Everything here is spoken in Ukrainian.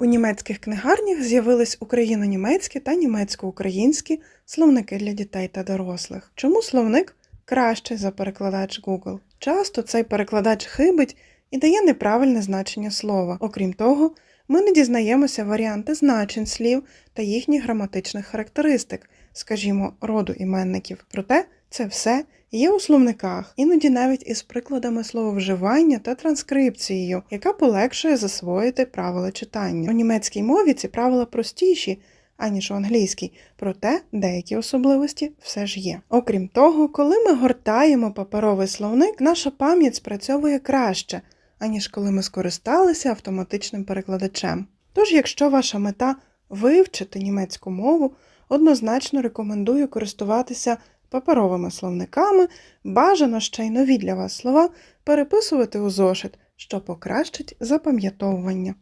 У німецьких книгарнях з'явились україно-німецькі та німецько-українські словники для дітей та дорослих. Чому словник кращий за перекладач Google? Часто цей перекладач хибить і дає неправильне значення слова. Окрім того, ми не дізнаємося варіанти значень слів та їхніх граматичних характеристик, скажімо, роду іменників. Проте це все є у словниках, іноді навіть із прикладами слововживання та транскрипцією, яка полегшує засвоїти правила читання. У німецькій мові ці правила простіші. Аніж у англійській, проте деякі особливості все ж є. Окрім того, коли ми гортаємо паперовий словник, наша пам'ять спрацьовує краще, аніж коли ми скористалися автоматичним перекладачем. Тож, якщо ваша мета вивчити німецьку мову, однозначно рекомендую користуватися паперовими словниками, бажано ще й нові для вас слова переписувати у зошит, що покращить запам'ятовування.